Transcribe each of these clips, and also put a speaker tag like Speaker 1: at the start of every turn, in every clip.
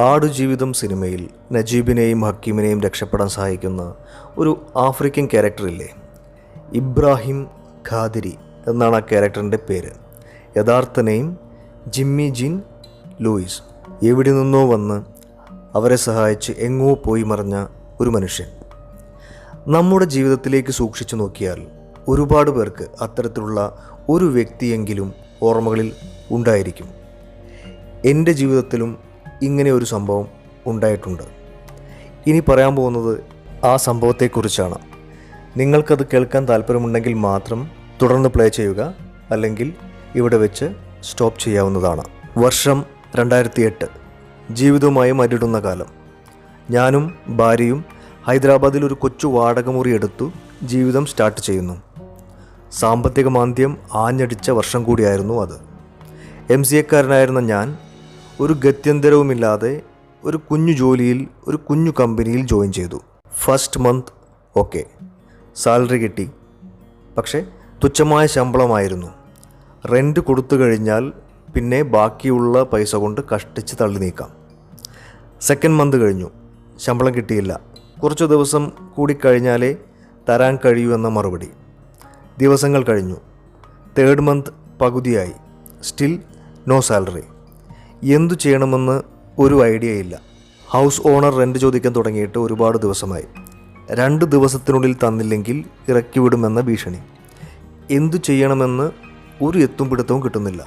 Speaker 1: ആടുജീവിതം സിനിമയിൽ നജീബിനെയും ഹക്കീമിനെയും രക്ഷപ്പെടാൻ സഹായിക്കുന്ന ഒരു ആഫ്രിക്കൻ ക്യാരക്ടറില്ലേ? ഇബ്രാഹിം ഖാദിരി എന്നാണ് ആ ക്യാരക്ടറിന്റെ പേര്. യഥാർത്ഥ നെയിം ജിമ്മി ജിൻ ലൂയിസ്. എവിടെ നിന്നോ വന്ന് അവരെ സഹായിച്ച് എങ്ങോ പോയി മറിഞ്ഞ ഒരു മനുഷ്യൻ. നമ്മുടെ ജീവിതത്തിലേക്ക് സൂക്ഷിച്ചു നോക്കിയാൽ ഒരുപാട് പേർക്ക് അത്തരത്തിലുള്ള ഒരു വ്യക്തിയെങ്കിലും ഓർമ്മകളിൽ ഉണ്ടായിരിക്കും. എന്റെ ജീവിതത്തിലും ഇങ്ങനെ ഒരു സംഭവം ഉണ്ടായിട്ടുണ്ട്. ഇനി പറയാൻ പോകുന്നത് ആ സംഭവത്തെക്കുറിച്ചാണ്. നിങ്ങൾക്കത് കേൾക്കാൻ താല്പര്യമുണ്ടെങ്കിൽ മാത്രം തുടർന്ന് പ്ലേ ചെയ്യുക അല്ലെങ്കിൽ ഇവിടെ വെച്ച് സ്റ്റോപ്പ് ചെയ്യാവുന്നതാണ്. വർഷം രണ്ടായിരത്തി എട്ട് ജീവിതവുമായി മരിടുന്ന കാലം. ഞാനും ഭാര്യയും ഹൈദരാബാദിൽ ഒരു കൊച്ചു വാടകമുറി എടുത്തു ജീവിതം സ്റ്റാർട്ട് ചെയ്യുന്നു. സാമ്പത്തിക മാന്ദ്യം ആഞ്ഞടിച്ച വർഷം കൂടിയായിരുന്നു അത്. എം സി എക്കാരനായിരുന്ന ഞാൻ ഒരു ഗത്യന്തരവുമില്ലാതെ ഒരു കുഞ്ഞു ജോലിയിൽ ഒരു കുഞ്ഞു കമ്പനിയിൽ ജോയിൻ ചെയ്തു. ഫസ്റ്റ് മന്ത് ഓക്കെ സാലറി കിട്ടി. പക്ഷേ തുച്ഛമായ ശമ്പളമായിരുന്നു. റെന്റ് കൊടുത്തു കഴിഞ്ഞാൽ പിന്നെ ബാക്കിയുള്ള പൈസ കൊണ്ട് കഷ്ടിച്ച് തള്ളി നീക്കാം. സെക്കൻഡ് മന്ത് കഴിഞ്ഞു. ശമ്പളം കിട്ടിയില്ല. കുറച്ച് ദിവസം കൂടി കഴിഞ്ഞാലേ തരാൻ കഴിയൂ എന്ന മറുപടി. ദിവസങ്ങൾ കഴിഞ്ഞു. തേർഡ് മന്ത് പകുതിയായി. സ്റ്റിൽ നോ സാലറി എന്തു ചെയ്യണമെന്ന് ഒരു ഐഡിയ ഇല്ല. ഹൗസ് ഓണർ റെന്റ് ചോദിക്കാൻ തുടങ്ങിയിട്ട് ഒരുപാട് ദിവസമായി. രണ്ട് ദിവസത്തിനുള്ളിൽ തന്നില്ലെങ്കിൽ ഇറക്കി വിടുമെന്ന ഭീഷണി. എന്തു ചെയ്യണമെന്ന് ഒരു എത്തും പിടുത്തവും കിട്ടുന്നില്ല.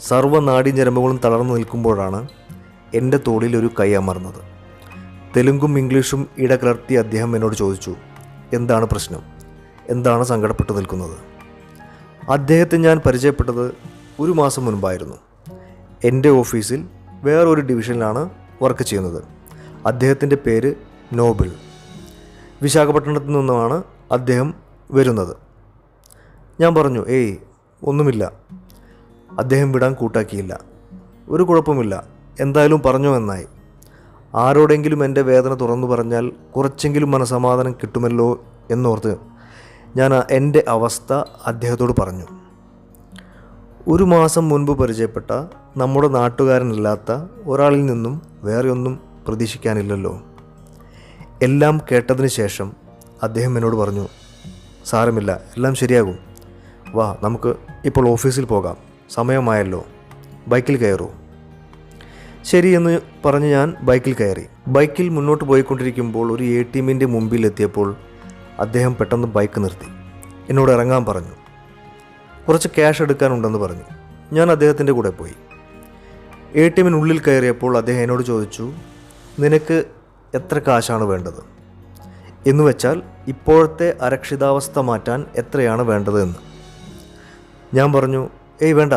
Speaker 1: സർവ നാഡീഞരമ്പുകളും തളർന്നു നിൽക്കുമ്പോഴാണ് എന്റെ തോളിൽ ഒരു കൈ അമർന്നത്. തെലുങ്കും ഇംഗ്ലീഷും ഇടകലർത്തി അദ്ദേഹം എന്നോട് ചോദിച്ചു എന്താണ് പ്രശ്നം? എന്താണ് സങ്കടപ്പെട്ടു നിൽക്കുന്നത്? അദ്ദേഹത്തെ ഞാൻ പരിചയപ്പെട്ടത് ഒരു മാസം മുൻപായിരുന്നു. എന്റെ ഓഫീസിൽ വേറൊരു ഡിവിഷനിലാണ് വർക്ക് ചെയ്യുന്നത്. അദ്ദേഹത്തിന്റെ പേര് നോബിൾ. വിശാഖപട്ടണത്തു നിന്നുമാണ് അദ്ദേഹം വരുന്നത്. ഞാൻ പറഞ്ഞു ഏയ് ഒന്നുമില്ല. അദ്ദേഹം വിടാൻ കൂട്ടാക്കിയില്ല. ഒരു കുഴപ്പമില്ല. എന്തായാലും പറഞ്ഞു എന്നായി. ആരോടെങ്കിലും എന്റെ വേദന തുറന്നു പറഞ്ഞാൽ കുറച്ചെങ്കിലും മനസമാധാനം കിട്ടുമല്ലോ എന്നോർത്ത് ഞാൻ എന്റെ അവസ്ഥ അദ്ദേഹത്തോട് പറഞ്ഞു. ഒരു മാസം മുൻപ് പരിചയപ്പെട്ട നമ്മുടെ നാട്ടുകാരനല്ലാത്ത ഒരാളിൽ നിന്നും വേറെ ഒന്നും പ്രതീക്ഷിക്കാനില്ലല്ലോ. എല്ലാം കേട്ടതിന് ശേഷം അദ്ദേഹം എന്നോട് പറഞ്ഞു സാരമില്ല എല്ലാം ശരിയാകും. വാ നമുക്ക് ഇപ്പോൾ ഓഫീസിൽ പോകാം. സമയമായല്ലോ. ബൈക്കിൽ കയറൂ. ശരി എന്ന് പറഞ്ഞ് ഞാൻ ബൈക്കിൽ കയറി. ബൈക്കിൽ മുന്നോട്ട് പോയിക്കൊണ്ടിരിക്കുമ്പോൾ ഒരു എ ടി എമ്മിന്റെ മുമ്പിൽ എത്തിയപ്പോൾ അദ്ദേഹം പെട്ടെന്ന് ബൈക്ക് നിർത്തി. എന്നോട് ഇറങ്ങാൻ പറഞ്ഞു. കുറച്ച് ക്യാഷ് എടുക്കാനുണ്ടെന്ന് പറഞ്ഞു. ഞാൻ അദ്ദേഹത്തിന്റെ കൂടെ പോയി. എ ടി എമ്മിനുള്ളിൽ കയറിയപ്പോൾ അദ്ദേഹം എന്നോട് ചോദിച്ചു നിനക്ക് എത്ര കാശാണ് വേണ്ടത്? എന്ന് വെച്ചാൽ ഇപ്പോഴത്തെ അരക്ഷിതാവസ്ഥ മാറ്റാൻ എത്രയാണ് വേണ്ടത് എന്ന്. ഞാൻ പറഞ്ഞു ഏയ് വേണ്ട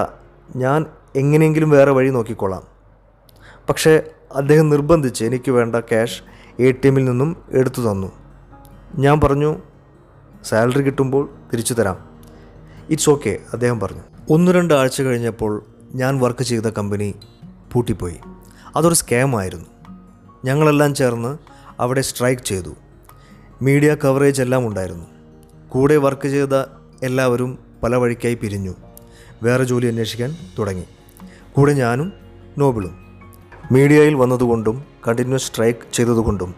Speaker 1: ഞാൻ എങ്ങനെയെങ്കിലും വേറെ വഴി നോക്കിക്കൊള്ളാം. പക്ഷേ അദ്ദേഹം നിർബന്ധിച്ച് എനിക്ക് വേണ്ട ക്യാഷ് എ ടി എമ്മിൽ നിന്നും എടുത്തു തന്നു. ഞാൻ പറഞ്ഞു സാലറി കിട്ടുമ്പോൾ തിരിച്ചു തരാം. ഇറ്റ്സ് ഓക്കെ അദ്ദേഹം പറഞ്ഞു. ഒന്ന് രണ്ട് ആഴ്ച കഴിഞ്ഞപ്പോൾ ഞാൻ വർക്ക് ചെയ്ത കമ്പനി പൂട്ടിപ്പോയി. അതൊരു സ്കാം ആയിരുന്നു. ഞങ്ങളെല്ലാം ചേർന്ന് അവിടെ സ്ട്രൈക്ക് ചെയ്തു. മീഡിയ കവറേജ് എല്ലാം ഉണ്ടായിരുന്നു. കൂടെ വർക്ക് ചെയ്ത എല്ലാവരും പല വഴിക്കായി പിരിഞ്ഞു. വേറെ ജോലി അന്വേഷിക്കാൻ തുടങ്ങി. കൂടെ ഞാനും നോബിളും. മീഡിയയിൽ വന്നതുകൊണ്ടും കണ്ടിന്യൂസ് സ്ട്രൈക്ക് ചെയ്തതുകൊണ്ടും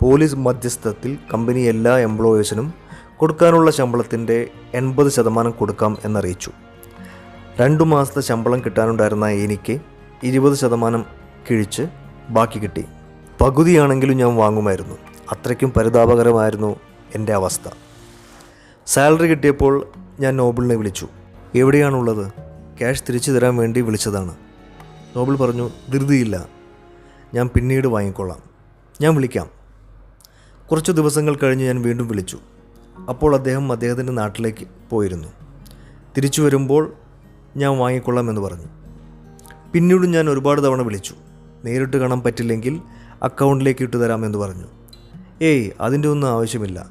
Speaker 1: പോലീസ് മധ്യസ്ഥത്തിൽ കമ്പനി എല്ലാ എംപ്ലോയേഴ്സിനും കൊടുക്കാനുള്ള ശമ്പളത്തിന്റെ എൺപത് ശതമാനം കൊടുക്കാം എന്നറിയിച്ചു. രണ്ടു മാസത്തെ ശമ്പളം കിട്ടാനുണ്ടായിരുന്ന എനിക്ക് ഇരുപത് ശതമാനം കിഴിച്ച് ബാക്കി കിട്ടി. പകുതിയാണെങ്കിലും ഞാൻ വാങ്ങുമായിരുന്നു. അത്രയ്ക്കും പരിതാപകരമായിരുന്നു എന്റെ അവസ്ഥ. സാലറി കിട്ടിയപ്പോൾ ഞാൻ നോബിളിനെ വിളിച്ചു. എവിടെയാണുള്ളത്? ക്യാഷ് തിരിച്ചു തരാൻ വേണ്ടി വിളിച്ചതാണ്. നോബിൾ പറഞ്ഞു ധൃതിയില്ല. ഞാൻ പിന്നീട് വാങ്ങിക്കൊള്ളാം ഞാൻ വിളിക്കാം. കുറച്ച് ദിവസങ്ങൾ കഴിഞ്ഞ് ഞാൻ വീണ്ടും വിളിച്ചു. അപ്പോൾ അദ്ദേഹം അദ്ദേഹത്തിന്റെ നാട്ടിലേക്ക് പോയിരുന്നു. തിരിച്ചു വരുമ്പോൾ ഞാൻ വാങ്ങിക്കൊള്ളാം എന്ന് പറഞ്ഞു. പിന്നീടും ഞാൻ ഒരുപാട് തവണ വിളിച്ചു. നേരിട്ട് കാണാൻ പറ്റില്ലെങ്കിൽ അക്കൗണ്ടിലേക്ക് ഇട്ടു തരാമെന്ന് പറഞ്ഞു. ഏയ് അതിന്റെ ഒന്നും ആവശ്യമില്ല.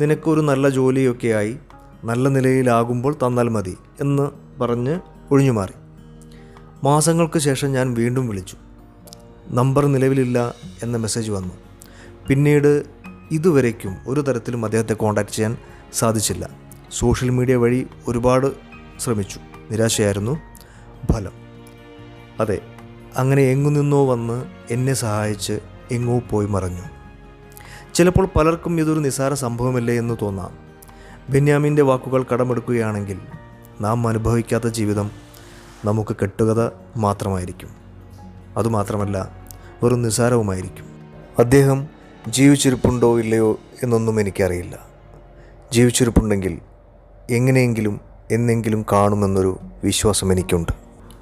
Speaker 1: നിനക്കൊരു നല്ല ജോലിയൊക്കെ ആയി നല്ല നിലയിലാകുമ്പോൾ തന്നാൽ മതി എന്ന് പറഞ്ഞ് ഒഴിഞ്ഞു മാറി. മാസങ്ങൾക്ക് ശേഷം ഞാൻ വീണ്ടും വിളിച്ചു. നമ്പർ നിലവിലില്ല എന്ന മെസ്സേജ് വന്നു. പിന്നീട് ഇതുവരേക്കും ഒരു തരത്തിലും അദ്ദേഹത്തെ കോൺടാക്റ്റ് ചെയ്യാൻ സാധിച്ചില്ല. സോഷ്യൽ മീഡിയ വഴി ഒരുപാട് ശ്രമിച്ചു. നിരാശയായിരുന്നു ഫലം. അതെ അങ്ങനെ എങ്ങു നിന്നോ വന്ന് എന്നെ സഹായിച്ച് എങ്ങോ പോയി മറഞ്ഞു. ചിലപ്പോൾ പലർക്കും ഇതൊരു നിസാര സംഭവമല്ലേ എന്ന് തോന്നാം. ബെന്യാമിന്റെ വാക്കുകൾ കടമെടുക്കുകയാണെങ്കിൽ നാം അനുഭവിക്കാത്ത ജീവിതം നമുക്ക് കെട്ടുകഥ മാത്രമായിരിക്കും. അതുമാത്രമല്ല വെറും നിസാരവുമായിരിക്കും അദ്ദേഹം ജീവിച്ചിരിപ്പുണ്ടോ ഇല്ലയോ എന്നൊന്നും എനിക്കറിയില്ല. ജീവിച്ചിരിപ്പുണ്ടെങ്കിൽ എങ്ങനെയെങ്കിലും എന്നെങ്കിലും കാണുമെന്നൊരു വിശ്വാസം എനിക്കുണ്ട്.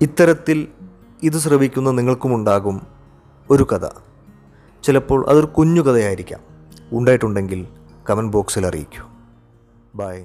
Speaker 1: ഇത്തരത്തിൽ ഇത് ശ്രവിക്കുന്ന നിങ്ങൾക്കുമുണ്ടാകും ഒരു കഥ. ചിലപ്പോൾ അതൊരു കുഞ്ഞു കഥയായിരിക്കാം. ഉണ്ടായിട്ടുണ്ടെങ്കിൽ കമന്റ് ബോക്സിൽ അറിയിക്കൂ. ബൈ